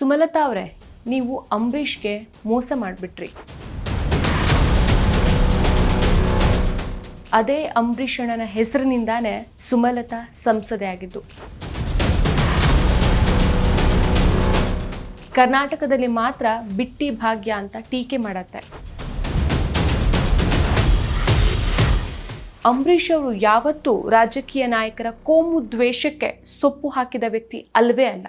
ಸುಮಲತಾ ಅವರೇ, ನೀವು ಅಂಬರೀಷ್ಗೆ ಮೋಸ ಮಾಡಿಬಿಟ್ರಿ. ಅದೇ ಅಂಬರೀಷ್ ಅಣ್ಣನ ಹೆಸರಿನಿಂದಾನೇ ಸುಮಲತಾ ಸಂಸದೆ ಆಗಿದ್ದು. ಕರ್ನಾಟಕದಲ್ಲಿ ಮಾತ್ರ ಬಿಟ್ಟಿ ಭಾಗ್ಯ ಅಂತ ಟೀಕೆ ಮಾಡತ್ತೆ. ಅಂಬರೀಷ್ ಅವರು ಯಾವತ್ತೂ ರಾಜಕೀಯ ನಾಯಕರ ಕೋಮು ದ್ವೇಷಕ್ಕೆ ಸೊಪ್ಪು ಹಾಕಿದ ವ್ಯಕ್ತಿ ಅಲ್ವೇ ಅಲ್ಲ.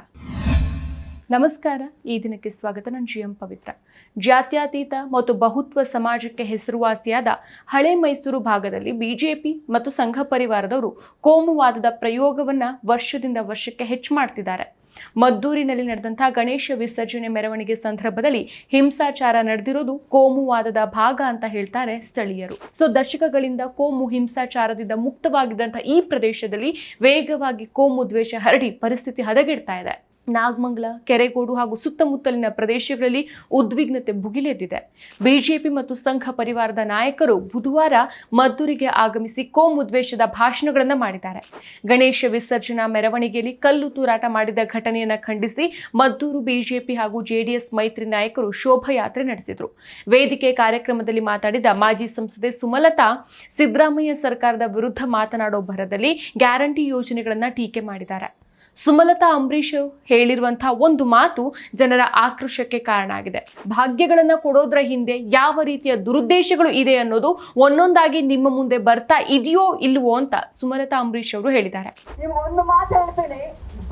ನಮಸ್ಕಾರ, ಈ ದಿನಕ್ಕೆ ಸ್ವಾಗತ. ನಾನು ಜಿ ಎಂ ಪವಿತ್ರ. ಜಾತ್ಯತೀತ ಮತ್ತು ಬಹುತ್ವ ಸಮಾಜಕ್ಕೆ ಹೆಸರುವಾಸಿಯಾದ ಹಳೆ ಮೈಸೂರು ಭಾಗದಲ್ಲಿ ಬಿಜೆಪಿ ಮತ್ತು ಸಂಘ ಪರಿವಾರದವರು ಕೋಮುವಾದದ ಪ್ರಯೋಗವನ್ನ ವರ್ಷದಿಂದ ವರ್ಷಕ್ಕೆ ಹೆಚ್ಚು ಮಾಡ್ತಿದ್ದಾರೆ. ಮದ್ದೂರಿನಲ್ಲಿ ನಡೆದಂತಹ ಗಣೇಶ ವಿಸರ್ಜನೆ ಮೆರವಣಿಗೆ ಸಂದರ್ಭದಲ್ಲಿ ಹಿಂಸಾಚಾರ ನಡೆದಿರೋದು ಕೋಮುವಾದದ ಭಾಗ ಅಂತ ಹೇಳ್ತಾರೆ ಸ್ಥಳೀಯರು. ಸೊ, ದಶಕಗಳಿಂದ ಕೋಮು ಹಿಂಸಾಚಾರದಿಂದ ಮುಕ್ತವಾಗಿದ್ದಂತಹ ಈ ಪ್ರದೇಶದಲ್ಲಿ ವೇಗವಾಗಿ ಕೋಮು ದ್ವೇಷ ಹರಡಿ ಪರಿಸ್ಥಿತಿ ಹದಗೆಡ್ತಾ ಇದೆ. ನಾಗಮಂಗಲ, ಕೆರೆಗೋಡು ಹಾಗೂ ಸುತ್ತಮುತ್ತಲಿನ ಪ್ರದೇಶಗಳಲ್ಲಿ ಉದ್ವಿಗ್ನತೆ ಭುಗಿಲೆದ್ದಿದೆ. ಬಿಜೆಪಿ ಮತ್ತು ಸಂಘ ಪರಿವಾರದ ನಾಯಕರು ಬುಧವಾರ ಮದ್ದೂರಿಗೆ ಆಗಮಿಸಿ ಕೋಮ್ ದ್ವೇಷದ ಭಾಷಣಗಳನ್ನು ಮಾಡಿದ್ದಾರೆ. ಗಣೇಶ ವಿಸರ್ಜನಾ ಮೆರವಣಿಗೆಯಲ್ಲಿ ಕಲ್ಲು ತೂರಾಟ ಮಾಡಿದ ಘಟನೆಯನ್ನು ಖಂಡಿಸಿ ಮದ್ದೂರು ಬಿಜೆಪಿ ಹಾಗೂ ಜೆಡಿಎಸ್ ಮೈತ್ರಿ ನಾಯಕರು ಶೋಭಾಯಾತ್ರೆ ನಡೆಸಿದರು. ವೇದಿಕೆ ಕಾರ್ಯಕ್ರಮದಲ್ಲಿ ಮಾತಾಡಿದ ಮಾಜಿ ಸಂಸದೆ ಸುಮಲತಾ, ಸಿದ್ದರಾಮಯ್ಯ ಸರ್ಕಾರದ ವಿರುದ್ಧ ಮಾತನಾಡೋ ಭರದಲ್ಲಿ ಗ್ಯಾರಂಟಿ ಯೋಜನೆಗಳನ್ನು ಟೀಕೆ ಮಾಡಿದ್ದಾರೆ. ಸುಮಲತಾ ಅಂಬರೀಷ್ ಹೇಳಿರುವಂತಹ ಒಂದು ಮಾತು ಜನರ ಆಕ್ರೋಶಕ್ಕೆ ಕಾರಣ ಆಗಿದೆ. ಭಾಗ್ಯಗಳನ್ನು ಕೊಡೋದ್ರ ಹಿಂದೆ ಯಾವ ರೀತಿಯ ದುರುದ್ದೇಶಗಳು ಇದೆ ಅನ್ನೋದು ಒಂದೊಂದಾಗಿ ನಿಮ್ಮ ಮುಂದೆ ಬರ್ತಾ ಇದೆಯೋ ಇಲ್ವೋ ಅಂತ ಸುಮಲತಾ ಅಂಬರೀಷ್ ಅವರು ಹೇಳಿದ್ದಾರೆ. ಒಂದು ಮಾತು ಹೇಳ್ತೀನಿ.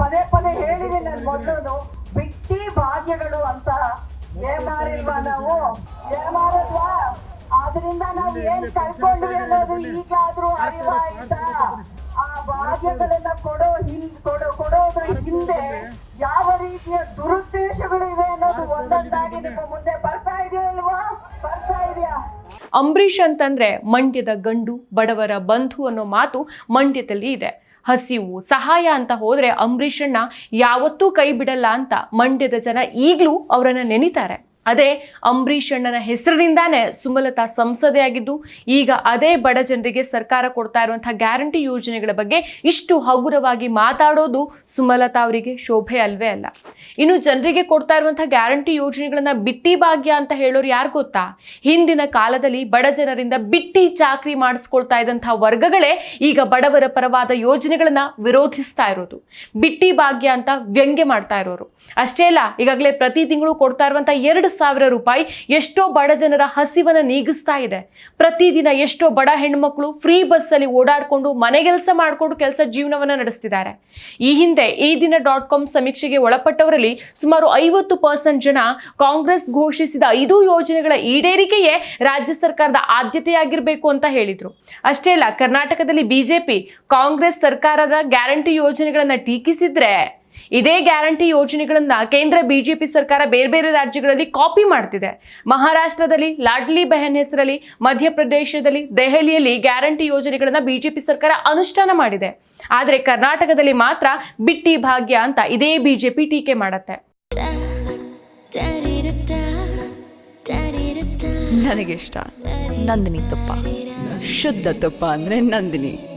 ಪದೇ ಪದೇ ಹೇಳಿದೆ ನಾನು ಬಿಟ್ಟಿ ಭಾಗ್ಯಗಳು ಅಂತ ಏಮಾರಿಲ್ವಾ ನಾವು? ಆದ್ರಿಂದ ನಾವು ಏನ್ ಕಳ್ಕೊಂಡ್ವಿ ಅನ್ನೋದು ಈಗಾದ್ರೂ ಅರಿವಾಯ್ತಾ? ಭಾಗ್ಯಗಳನ್ನ ಕೊಡೋ ಹಿಂದ್ ಕೊಡೋ ಕೊಡೋದ್ರ ಹಿಂದೆ ಯಾವ ರೀತಿಯ ದುರುದ್ದೇಶಗಳಿವೆ ಅನ್ನೋದು ಒಂದೊಂದಾಗಿ ನಿಮ್ಮ ಮುಂದೆ ಬರ್ತಾ ಇದೆಯೋ ಇಲ್ವಾ? ಬರ್ತಾ ಇದೆಯಾ? ಅಂಬರೀಷ್ ಅಂತಂದ್ರೆ ಮಂಡ್ಯದ ಗಂಡು ಬಡವರ ಬಂಧು ಅನ್ನೋ ಮಾತು ಮಂಡ್ಯದಲ್ಲಿ ಇದೆ. ಹಸಿವು ಸಹಾಯ ಅಂತ ಹೋದ್ರೆ ಅಂಬರೀಷಣ್ಣ ಯಾವತ್ತೂ ಕೈ ಬಿಡಲ್ಲ ಅಂತ ಮಂಡ್ಯದ ಜನ ಈಗಲೂ ಅವರನ್ನ ನೆನಿತಾರೆ. ಅದೇ ಅಂಬರೀಷ್ ಅಣ್ಣನ ಹೆಸರಿನಿಂದಾನೇ ಸುಮಲತಾ ಸಂಸದೆ ಆಗಿದ್ದು, ಈಗ ಅದೇ ಬಡ ಜನರಿಗೆ ಸರ್ಕಾರ ಕೊಡ್ತಾ ಇರುವಂತಹ ಗ್ಯಾರಂಟಿ ಯೋಜನೆಗಳ ಬಗ್ಗೆ ಇಷ್ಟು ಹಗುರವಾಗಿ ಮಾತಾಡೋದು ಸುಮಲತಾ ಅವರಿಗೆ ಶೋಭೆ ಅಲ್ವೇ ಅಲ್ಲ. ಇನ್ನು ಜನರಿಗೆ ಕೊಡ್ತಾ ಇರುವಂತಹ ಗ್ಯಾರಂಟಿ ಯೋಜನೆಗಳನ್ನ ಬಿಟ್ಟಿ ಭಾಗ್ಯ ಅಂತ ಹೇಳೋರು ಯಾರು ಗೊತ್ತಾ? ಹಿಂದಿನ ಕಾಲದಲ್ಲಿ ಬಡ ಜನರಿಂದ ಬಿಟ್ಟಿ ಚಾಕ್ರಿ ಮಾಡಿಸ್ಕೊಳ್ತಾ ಇದ್ದಂತಹ ವರ್ಗಗಳೇ ಈಗ ಬಡವರ ಪರವಾದ ಯೋಜನೆಗಳನ್ನ ವಿರೋಧಿಸ್ತಾ ಇರೋದು. ಬಿಟ್ಟಿ ಭಾಗ್ಯ ಅಂತ ವ್ಯಂಗ್ಯ ಮಾಡ್ತಾ ಇರೋರು. ಅಷ್ಟೇ ಅಲ್ಲ, ಈಗಾಗಲೇ ಪ್ರತಿ ತಿಂಗಳು ಕೊಡ್ತಾ ಇರುವಂತಹ ಎರಡು ಸಾವಿರ ರೂಪಾಯಿ ಎಷ್ಟೋ ಬಡ ಜನರ ಹಸಿವನ್ನು ನೀಗಿಸ್ತಾ ಇದೆ. ಪ್ರತಿದಿನ ಎಷ್ಟೋ ಬಡ ಹೆಣ್ಮಕ್ಳು ಫ್ರೀ ಬಸ್ಸಲ್ಲಿ ಓಡಾಡಿಕೊಂಡು ಮನೆಗೆಲಸ ಮಾಡಿಕೊಂಡು ಕೆಲಸ ಜೀವನವನ್ನು ನಡೆಸ್ತಿದ್ದಾರೆ. ಈ ಹಿಂದೆ ಈ ದಿನ ಡಾಟ್ ಕಾಮ್ ಸಮೀಕ್ಷೆಗೆ ಒಳಪಟ್ಟವರಲ್ಲಿ ಸುಮಾರು ಐವತ್ತು ಪರ್ಸೆಂಟ್ ಜನ ಕಾಂಗ್ರೆಸ್ ಘೋಷಿಸಿದ ಐದು ಯೋಜನೆಗಳ ಈಡೇರಿಕೆಯೇ ರಾಜ್ಯ ಸರ್ಕಾರದ ಆದ್ಯತೆಯಾಗಿರಬೇಕು ಅಂತ ಹೇಳಿದ್ರು. ಅಷ್ಟೇ ಅಲ್ಲ, ಕರ್ನಾಟಕದಲ್ಲಿ ಬಿಜೆಪಿ ಕಾಂಗ್ರೆಸ್ ಸರ್ಕಾರದ ಗ್ಯಾರಂಟಿ ಯೋಜನೆಗಳನ್ನು ಟೀಕಿಸಿದ್ರೆ ಇದೇ ಗ್ಯಾರಂಟಿ ಯೋಜನೆಗಳನ್ನ ಕೇಂದ್ರ ಬಿಜೆಪಿ ಸರ್ಕಾರ ಬೇರೆ ಬೇರೆ ರಾಜ್ಯಗಳಲ್ಲಿ ಕಾಪಿ ಮಾಡ್ತಿದೆ. ಮಹಾರಾಷ್ಟ್ರದಲ್ಲಿ ಲಾಡ್ಲಿ ಬೆಹನ್ ಹೆಸರಲ್ಲಿ, ಮಧ್ಯಪ್ರದೇಶದಲ್ಲಿ ದೆಹಲಿಯಲ್ಲಿ ಗ್ಯಾರಂಟಿ ಯೋಜನೆಗಳನ್ನ ಬಿಜೆಪಿ ಸರ್ಕಾರ ಅನುಷ್ಠಾನ ಮಾಡಿದೆ. ಆದರೆ ಕರ್ನಾಟಕದಲ್ಲಿ ಮಾತ್ರ ಬಿಟ್ಟಿ ಭಾಗ್ಯ ಅಂತ ಇದೇ ಬಿಜೆಪಿ ಟೀಕೆ ಮಾಡತ್ತೆ. ನನಗಿಷ್ಟ ನಂದಿನಿ ತುಪ್ಪ. ಶುದ್ಧ ತುಪ್ಪ ಅಂದ್ರೆ ನಂದಿನಿ.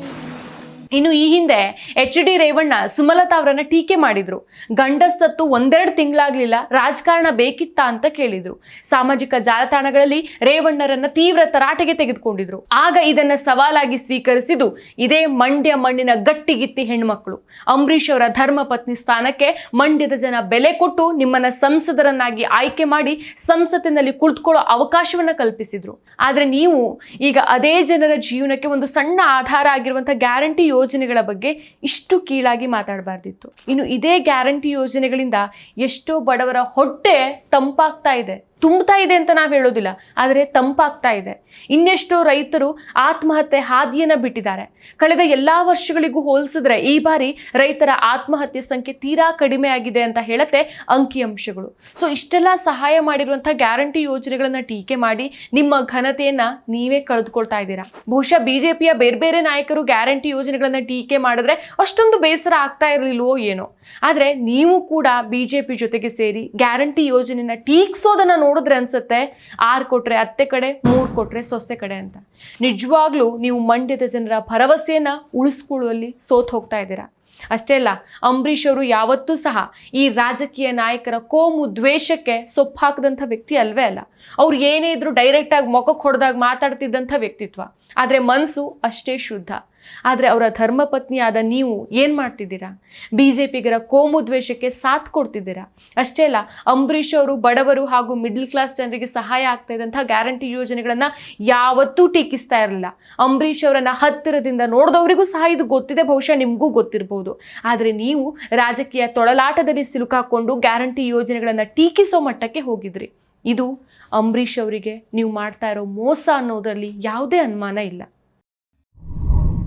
ಇನ್ನು ಈ ಹಿಂದೆ ಎಚ್ ಡಿ ರೇವಣ್ಣ ಸುಮಲತಾ ಅವರನ್ನ ಟೀಕೆ ಮಾಡಿದ್ರು. ಗಂಡಸತ್ತು ಒಂದೆರಡು ತಿಂಗಳಾಗ್ಲಿಲ್ಲ, ರಾಜಕಾರಣ ಬೇಕಿತ್ತಾ ಅಂತ ಕೇಳಿದ್ರು. ಸಾಮಾಜಿಕ ಜಾಲತಾಣಗಳಲ್ಲಿ ರೇವಣ್ಣರನ್ನ ತೀವ್ರ ತರಾಟೆಗೆ ತೆಗೆದುಕೊಂಡಿದ್ರು. ಆಗ ಇದನ್ನ ಸವಾಲಾಗಿ ಸ್ವೀಕರಿಸಿದ್ದು ಇದೇ ಮಂಡ್ಯ ಮಣ್ಣಿನ ಗಟ್ಟಿಗಿತ್ತಿ ಹೆಣ್ಮಕ್ಳು. ಅಂಬರೀಷ್ ಅವರ ಧರ್ಮ ಪತ್ನಿ ಸ್ಥಾನಕ್ಕೆ ಮಂಡ್ಯದ ಜನ ಬೆಲೆ ಕೊಟ್ಟು ನಿಮ್ಮನ್ನ ಸಂಸದರನ್ನಾಗಿ ಆಯ್ಕೆ ಮಾಡಿ ಸಂಸತ್ತಿನಲ್ಲಿ ಕುಳಿತುಕೊಳ್ಳೋ ಅವಕಾಶವನ್ನ ಕಲ್ಪಿಸಿದ್ರು. ಆದ್ರೆ ನೀವು ಈಗ ಅದೇ ಜನರ ಜೀವನಕ್ಕೆ ಒಂದು ಸಣ್ಣ ಆಧಾರ ಆಗಿರುವಂತಹ ಗ್ಯಾರಂಟಿ ಯೋಜನೆಗಳ ಬಗ್ಗೆ ಇಷ್ಟು ಕೀಳಾಗಿ ಮಾತಾಡಬಾರ್ದಿತ್ತು. ಇನ್ನು ಇದೇ ಗ್ಯಾರಂಟಿ ಯೋಜನೆಗಳಿಂದ ಎಷ್ಟೋ ಬಡವರ ಹೊಟ್ಟೆ ತಂಪಾಗ್ತಾ ಇದೆ. ತುಂಬ್ತಾ ಇದೆ ಅಂತ ನಾವು ಹೇಳೋದಿಲ್ಲ, ಆದರೆ ತಂಪಾಗ್ತಾ ಇದೆ. ಇನ್ನೆಷ್ಟೋ ರೈತರು ಆತ್ಮಹತ್ಯೆ ಹಾದಿಯನ್ನು ಬಿಟ್ಟಿದ್ದಾರೆ. ಕಳೆದ ಎಲ್ಲ ವರ್ಷಗಳಿಗೂ ಹೋಲಿಸಿದ್ರೆ ಈ ಬಾರಿ ರೈತರ ಆತ್ಮಹತ್ಯೆ ಸಂಖ್ಯೆ ತೀರಾ ಕಡಿಮೆ ಆಗಿದೆ ಅಂತ ಹೇಳುತ್ತೆ ಅಂಕಿಅಂಶಗಳು ಸೊ ಇಷ್ಟೆಲ್ಲ ಸಹಾಯ ಮಾಡಿರುವಂಥ ಗ್ಯಾರಂಟಿ ಯೋಜನೆಗಳನ್ನು ಟೀಕೆ ಮಾಡಿ ನಿಮ್ಮ ಘನತೆಯನ್ನ ನೀವೇ ಕಳೆದುಕೊಳ್ತಾ ಇದ್ದೀರಾ? ಬಹುಶಃ ಬಿಜೆಪಿಯ ಬೇರೆ ಬೇರೆ ನಾಯಕರು ಗ್ಯಾರಂಟಿ ಯೋಜನೆಗಳನ್ನು ಟೀಕೆ ಮಾಡಿದ್ರೆ ಅಷ್ಟೊಂದು ಬೇಸರ ಆಗ್ತಾ ಇರಲಿಲ್ವೋ ಏನೋ. ಆದರೆ ನೀವು ಕೂಡ ಬಿಜೆಪಿ ಜೊತೆಗೆ ಸೇರಿ ಗ್ಯಾರಂಟಿ ಯೋಜನೆಯನ್ನು ಟೀಕ್ಸೋದನ್ನ ನೋಡಿದ್ರೆ ಅನ್ಸುತ್ತೆ, ಆರು ಕೊಟ್ರೆ ಅತ್ತೆ ಕಡೆ, ಮೂರು ಕೊಟ್ರೆ ಸೊಸೆ ಕಡೆ ಅಂತ. ನಿಜವಾಗ್ಲೂ ನೀವು ಮಂಡ್ಯದ ಜನರ ಭರವಸೆಯನ್ನ ಉಳಿಸ್ಕೊಳ್ಳುವಲ್ಲಿ ಸೋತ್ ಹೋಗ್ತಾ ಇದ್ದೀರಾ? ಅಷ್ಟೇ ಅಲ್ಲ, ಅಂಬರೀಷ್ ಅವರು ಯಾವತ್ತೂ ಸಹ ಈ ರಾಜಕೀಯ ನಾಯಕರ ಕೋಮು ದ್ವೇಷಕ್ಕೆ ಸೊಪ್ಪು ಹಾಕದಂಥ ವ್ಯಕ್ತಿ ಅಲ್ವೇ ಅಲ್ಲ. ಅವ್ರು ಏನೇ ಇದ್ರು ಡೈರೆಕ್ಟಾಗಿ ಮೊಖಕ್ಕೆ ಹೊಡೆದಾಗ ಮಾತಾಡ್ತಿದ್ದಂಥ ವ್ಯಕ್ತಿತ್ವ. ಆದರೆ ಮನಸ್ಸು ಅಷ್ಟೇ ಶುದ್ಧ. ಆದರೆ ಅವರ ಧರ್ಮಪತ್ನಿಯಾದ ನೀವು ಏನು ಮಾಡ್ತಿದ್ದೀರಾ? ಬಿ ಜೆ ಪಿಗರ ಕೋಮುದ್ವೇಷಕ್ಕೆ ಸಾಥ್ ಕೊಡ್ತಿದ್ದೀರಾ? ಅಷ್ಟೇ ಅಲ್ಲ, ಅಂಬರೀಷ್ ಅವರು ಬಡವರು ಹಾಗೂ ಮಿಡ್ಲ್ ಕ್ಲಾಸ್ ಜನರಿಗೆ ಸಹಾಯ ಆಗ್ತಾ ಇದ್ದಂಥ ಗ್ಯಾರಂಟಿ ಯೋಜನೆಗಳನ್ನು ಯಾವತ್ತೂ ಟೀಕಿಸ್ತಾ ಇರಲಿಲ್ಲ. ಅಂಬರೀಷ್ ಅವರನ್ನ ಹತ್ತಿರದಿಂದ ನೋಡಿದವರಿಗೂ ಸಹ ಇದು ಗೊತ್ತಿದೆ, ಬಹುಶಃ ನಿಮಗೂ ಗೊತ್ತಿರಬಹುದು ಆದರೆ ನೀವು ರಾಜಕೀಯ ತೊಳಲಾಟದಲ್ಲಿ ಸಿಲುಕಾಕೊಂಡು ಗ್ಯಾರಂಟಿ ಯೋಜನೆಗಳನ್ನು ಟೀಕಿಸೋ ಮಟ್ಟಕ್ಕೆ ಹೋಗಿದ್ರಿ. ಇದು ಅಂಬರೀಷ್ ಅವರಿಗೆ ನೀವು ಮಾಡ್ತಾ ಇರೋ ಮೋಸ ಅನ್ನೋದರಲ್ಲಿ ಯಾವುದೇ ಅನುಮಾನ ಇಲ್ಲ.